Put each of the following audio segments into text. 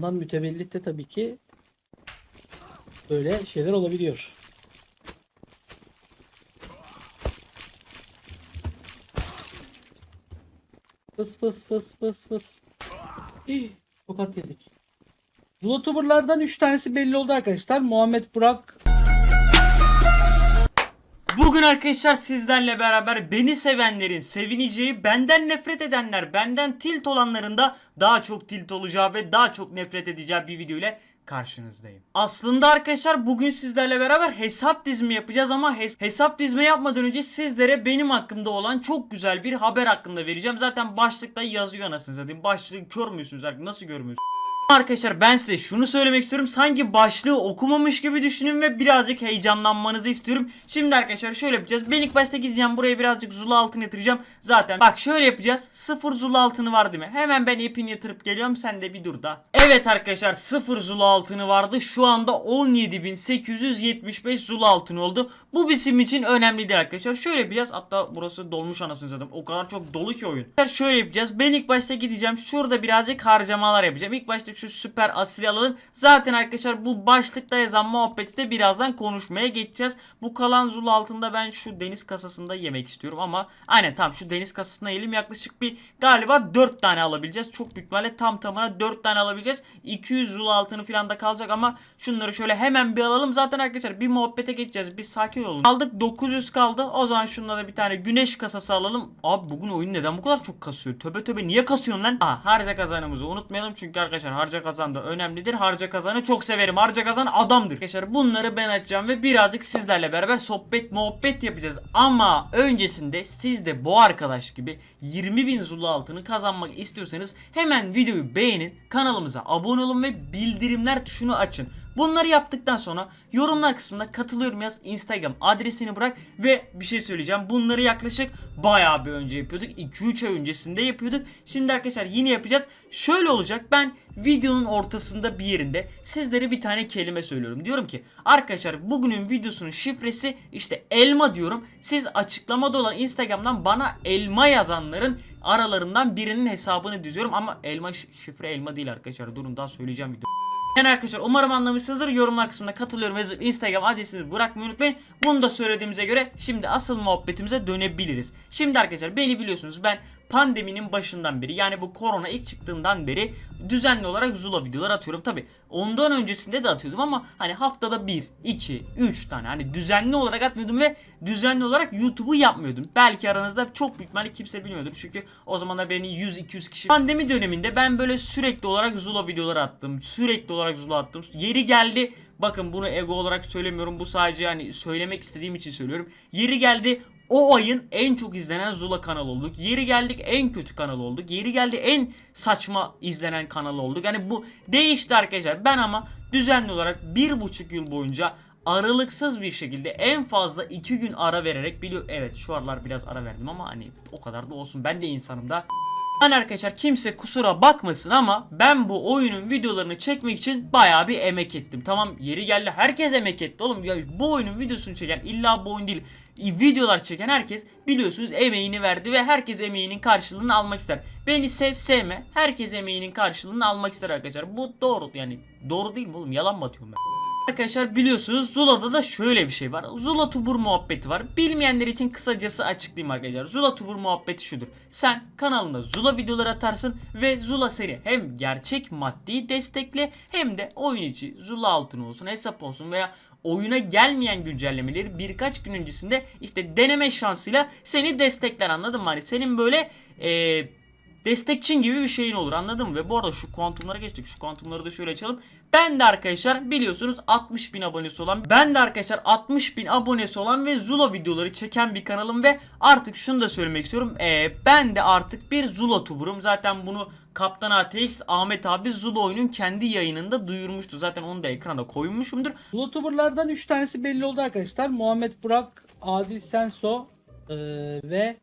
Bundan mütevellit de tabii ki böyle şeyler olabiliyor. Fıs fıs fıs fıs fıs. İh, tokat yedik. Zlotuberlardan 3 tanesi belli oldu arkadaşlar. Muhammed Burak, Bugün arkadaşlar sizlerle beraber beni sevenlerin sevineceği, benden nefret edenler, benden tilt olanların da daha çok tilt olacağı ve daha çok nefret edeceği bir video ile karşınızdayım. Aslında arkadaşlar bugün sizlerle beraber hesap dizimi yapacağız ama hes- hesap dizme yapmadan önce sizlere benim hakkımda olan çok güzel bir haber hakkında vereceğim. Zaten başlıkta yazıyor anasını satayım. Başlığı kör müsünüz nasıl görmüyorsunuz? Arkadaşlar ben size şunu söylemek istiyorum. Sanki başlığı okumamış gibi düşünün ve birazcık heyecanlanmanızı istiyorum. Şimdi arkadaşlar şöyle yapacağız. Ben ilk başta gideceğim buraya birazcık zula altın yatıracağım. Zaten bak şöyle yapacağız. Sıfır zula altını var değil mi? Hemen ben ipini yatırıp geliyorum. Sen de bir dur da. Evet arkadaşlar sıfır zula altını vardı. Şu anda 17.875 zula altın oldu. Bu bizim için önemli arkadaşlar. Şöyle yapacağız. Hatta burası dolmuş anasını zaten. O kadar çok dolu ki oyun. Şöyle yapacağız. Ben ilk başta gideceğim. Şurada birazcık harcamalar yapacağım. İlk başta şu süper asili alalım. Zaten arkadaşlar bu başlıkta yazan muhabbeti de birazdan konuşmaya geçeceğiz. Bu kalan zul altında ben şu deniz kasasında yemek istiyorum ama aynen tam şu deniz kasasına yiyelim. Yaklaşık bir galiba 4 tane alabileceğiz. Çok büyük ihtimalle tam tamına 4 tane alabileceğiz. 200 zul altını falan da kalacak ama şunları şöyle hemen bir alalım. Zaten arkadaşlar bir muhabbete geçeceğiz. Bir sakin olun. Aldık 900 kaldı. O zaman şunlara da bir tane güneş kasası alalım. Abi bugün oyun neden bu kadar çok kasıyor? Töbe töbe niye kasıyorsun lan? Aa, harca kazanımızı unutmayalım çünkü arkadaşlar harca kazan da önemlidir. Harca kazanı çok severim. Harca kazan adamdır. Arkadaşlar bunları ben açacağım ve birazcık sizlerle beraber sohbet muhabbet yapacağız. Ama öncesinde siz de bu arkadaş gibi 20 bin zulu altını kazanmak istiyorsanız hemen videoyu beğenin. Kanalımıza abone olun ve bildirimler tuşunu açın. Bunları yaptıktan sonra yorumlar kısmında katılıyorum yaz Instagram adresini bırak ve bir şey söyleyeceğim. Bunları yaklaşık bayağı bir önce yapıyorduk. 2-3 ay öncesinde yapıyorduk. Şimdi arkadaşlar yine yapacağız. Şöyle olacak ben videonun ortasında bir yerinde sizlere bir tane kelime söylüyorum. Diyorum ki arkadaşlar bugünün videosunun şifresi işte elma diyorum. Siz açıklamada olan Instagram'dan bana elma yazanların aralarından birinin hesabını düzüyorum ama elma şi- şifre elma değil arkadaşlar. Durun daha söyleyeceğim video. Yani arkadaşlar umarım anlamışsınızdır. Yorumlar kısmında katılıyorum yazıp Instagram adresini bırakmayı unutmayın. Bunu da söylediğimize göre şimdi asıl muhabbetimize dönebiliriz. Şimdi arkadaşlar beni biliyorsunuz ben pandeminin başından beri yani bu korona ilk çıktığından beri düzenli olarak Zula videolar atıyorum. Tabi ondan öncesinde de atıyordum ama hani haftada 1, 2, 3 tane hani düzenli olarak atmıyordum ve düzenli olarak YouTube'u yapmıyordum. Belki aranızda çok büyük ihtimalle kimse bilmiyordur. Çünkü o zamanlar beni 100-200 kişi pandemi döneminde ben böyle sürekli olarak Zula videoları attım. Sürekli olarak Zula attım. Yeri geldi Bakın bunu ego olarak söylemiyorum. Bu sadece hani söylemek istediğim için söylüyorum. Yeri geldi o ayın en çok izlenen Zula kanalı olduk. Yeri geldik en kötü kanal olduk. Yeri geldi en saçma izlenen kanal olduk. Yani bu değişti arkadaşlar. Ben ama düzenli olarak bir buçuk yıl boyunca aralıksız bir şekilde en fazla iki gün ara vererek biliyor. Evet şu aralar biraz ara verdim ama hani o kadar da olsun. Ben de insanım da. Ben arkadaşlar kimse kusura bakmasın ama ben bu oyunun videolarını çekmek için bayağı bir emek ettim. Tamam yeri geldi herkes emek etti oğlum. Ya bu oyunun videosunu çeken illa bu oyun değil videolar çeken herkes biliyorsunuz emeğini verdi ve herkes emeğinin karşılığını almak ister. Beni sev sevme herkes emeğinin karşılığını almak ister arkadaşlar. Bu doğru yani doğru değil mi oğlum yalan mı atıyorum ben? Arkadaşlar biliyorsunuz Zula'da da şöyle bir şey var. Zula Tubur muhabbeti var. Bilmeyenler için kısacası açıklayayım arkadaşlar. Zula Tubur muhabbeti şudur. Sen kanalında Zula videoları atarsın ve Zula seni hem gerçek maddi destekle hem de oyun içi Zula altın olsun, hesap olsun veya oyuna gelmeyen güncellemeleri birkaç gün öncesinde işte deneme şansıyla seni destekler anladın mı? Hani senin böyle eee destekçin gibi bir şeyin olur anladın mı? Ve bu arada şu kuantumlara geçtik. Şu kuantumları da şöyle açalım. Ben de arkadaşlar biliyorsunuz 60 bin abonesi olan ben de arkadaşlar 60 bin abonesi olan ve Zula videoları çeken bir kanalım ve artık şunu da söylemek istiyorum. Ee, ben de artık bir Zula tuburum. Zaten bunu Kaptan ATX Ahmet abi Zula oyunun kendi yayınında duyurmuştu. Zaten onu da ekrana koymuşumdur. Zlotuberlardan 3 tanesi belli oldu arkadaşlar. Muhammed Burak, Adil Senso eee, ve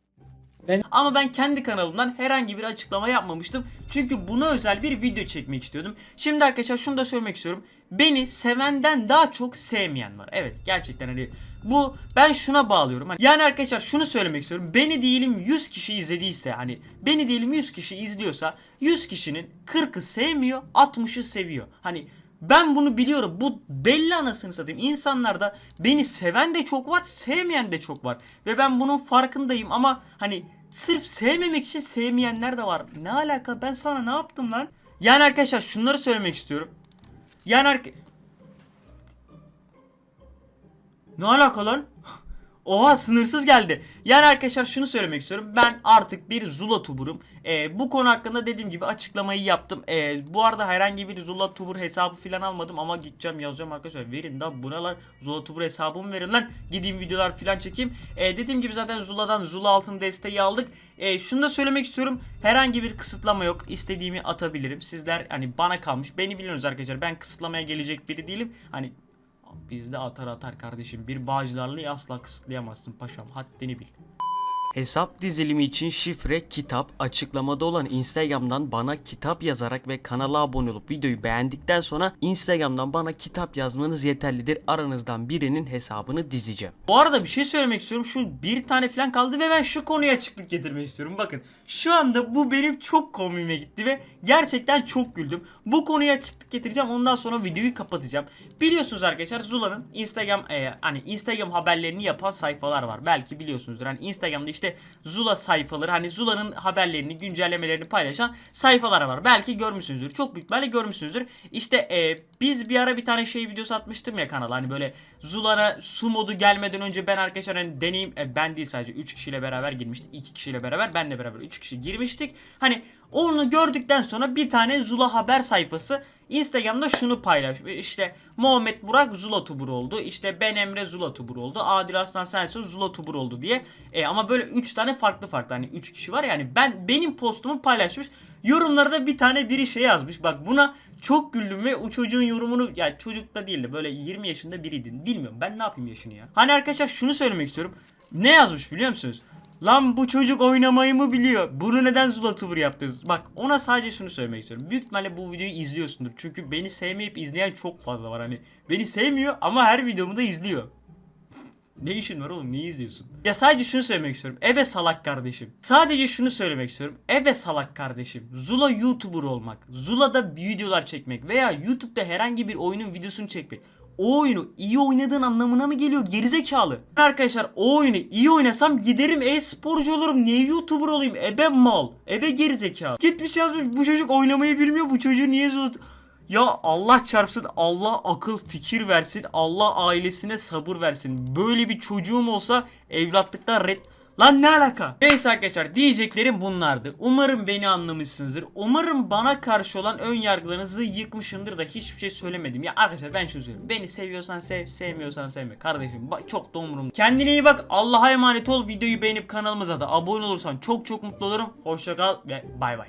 Ben- Ama ben kendi kanalımdan herhangi bir açıklama yapmamıştım. Çünkü buna özel bir video çekmek istiyordum. Şimdi arkadaşlar şunu da söylemek istiyorum. Beni sevenden daha çok sevmeyen var. Evet gerçekten hani bu ben şuna bağlıyorum. Hani yani arkadaşlar şunu söylemek istiyorum. Beni diyelim 100 kişi izlediyse hani beni diyelim 100 kişi izliyorsa 100 kişinin 40'ı sevmiyor 60'ı seviyor. Hani ben bunu biliyorum. Bu belli anasını satayım. İnsanlarda beni seven de çok var, sevmeyen de çok var. Ve ben bunun farkındayım ama hani sırf sevmemek için sevmeyenler de var. Ne alaka? Ben sana ne yaptım lan? Yani arkadaşlar şunları söylemek istiyorum. Yani arka... Ne alaka lan? Oha sınırsız geldi. Yani arkadaşlar şunu söylemek istiyorum. Ben artık bir Zula tuburum. Ee, bu konu hakkında dediğim gibi açıklamayı yaptım. Ee, bu arada herhangi bir Zula tubur hesabı falan almadım ama gideceğim yazacağım arkadaşlar. Verin da buna Zula tubur hesabımı verin lan. Gideyim videolar falan çekeyim. Ee, dediğim gibi zaten Zula'dan Zula altın desteği aldık. Ee, şunu da söylemek istiyorum. Herhangi bir kısıtlama yok. İstediğimi atabilirim. Sizler hani bana kalmış. Beni biliyorsunuz arkadaşlar. Ben kısıtlamaya gelecek biri değilim. Hani Bizde atar atar kardeşim. Bir bağcılarlıyı asla kısıtlayamazsın paşam. Haddini bil. Hesap dizilimi için şifre kitap açıklamada olan Instagram'dan bana kitap yazarak ve kanala abone olup videoyu beğendikten sonra Instagram'dan bana kitap yazmanız yeterlidir. Aranızdan birinin hesabını dizeceğim. Bu arada bir şey söylemek istiyorum. Şu bir tane falan kaldı ve ben şu konuya açıklık getirmek istiyorum. Bakın şu anda bu benim çok komiğime gitti ve gerçekten çok güldüm. Bu konuya açıklık getireceğim. Ondan sonra videoyu kapatacağım. Biliyorsunuz arkadaşlar Zula'nın Instagram e, hani Instagram haberlerini yapan sayfalar var. Belki biliyorsunuzdur. Hani Instagram'da işte Zula sayfaları hani Zula'nın haberlerini, güncellemelerini paylaşan sayfalar var. Belki görmüşsünüzdür. Çok büyük ihtimalle görmüşsünüzdür. İşte e, biz bir ara bir tane şey videosu atmıştım ya kanala. Hani böyle Zula'na su modu gelmeden önce ben arkadaşlar hani deneyim e, ben değil sadece 3 kişiyle beraber girmiştik. 2 kişiyle beraber benle beraber 3 kişi girmiştik. Hani onu gördükten sonra bir tane Zula haber sayfası Instagram'da şunu paylaşmış. İşte Muhammed Burak Zula Tubur oldu. İşte ben Emre Zula Tubur oldu. Adil Arslan Sensoy Zula Tubur oldu diye. E, ama böyle 3 tane farklı farklı hani 3 kişi var yani ben benim postumu paylaşmış. Yorumlarda bir tane biri şey yazmış. Bak buna çok güldüm ve o çocuğun yorumunu yani çocuk da değildi böyle 20 yaşında biriydi. Bilmiyorum ben ne yapayım yaşını ya. Hani arkadaşlar şunu söylemek istiyorum. Ne yazmış biliyor musunuz? Lan bu çocuk oynamayı mı biliyor? Bunu neden Zula Tuber yaptınız? Bak ona sadece şunu söylemek istiyorum. Büyük ihtimalle bu videoyu izliyorsundur. Çünkü beni sevmeyip izleyen çok fazla var. Hani beni sevmiyor ama her videomu da izliyor. Ne işin var oğlum? Niye izliyorsun? Ya sadece şunu söylemek istiyorum. Ebe salak kardeşim. Sadece şunu söylemek istiyorum. Ebe salak kardeşim. Zula YouTuber olmak. Zula'da videolar çekmek veya YouTube'da herhangi bir oyunun videosunu çekmek. O oyunu iyi oynadığın anlamına mı geliyor gerizekalı? Arkadaşlar o oyunu iyi oynasam giderim e-sporcu olurum. Niye YouTuber olayım? Ebe mal. Ebe gerizekalı. Gitmiş yazmış bu çocuk oynamayı bilmiyor. Bu çocuğu niye Zula... Ya Allah çarpsın Allah akıl fikir versin Allah ailesine sabır versin Böyle bir çocuğum olsa evlatlıktan red Lan ne alaka? Neyse arkadaşlar diyeceklerim bunlardı. Umarım beni anlamışsınızdır. Umarım bana karşı olan ön yargılarınızı yıkmışımdır da hiçbir şey söylemedim. Ya arkadaşlar ben şunu söyleyeyim. Beni seviyorsan sev, sevmiyorsan sevme. Kardeşim bak çok da umurumda. Kendine iyi bak. Allah'a emanet ol. Videoyu beğenip kanalımıza da abone olursan çok çok mutlu olurum. Hoşça kal ve bay bay.